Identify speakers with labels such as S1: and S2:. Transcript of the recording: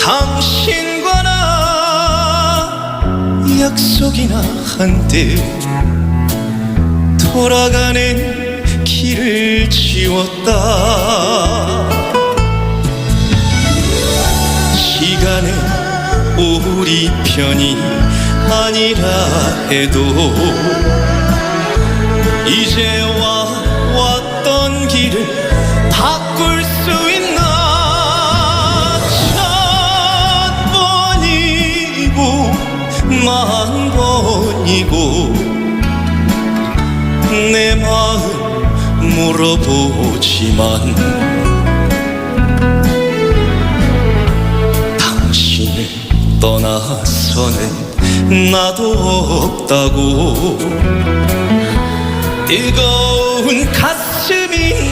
S1: 당신과 나 약속이나 한듯 돌아가는 길을 지웠다. 시간은 우리 편이 아니라 해도 만 번이고 내 마음 물어보지만 당신을 떠나서는 나도 없다고 뜨거운 가슴이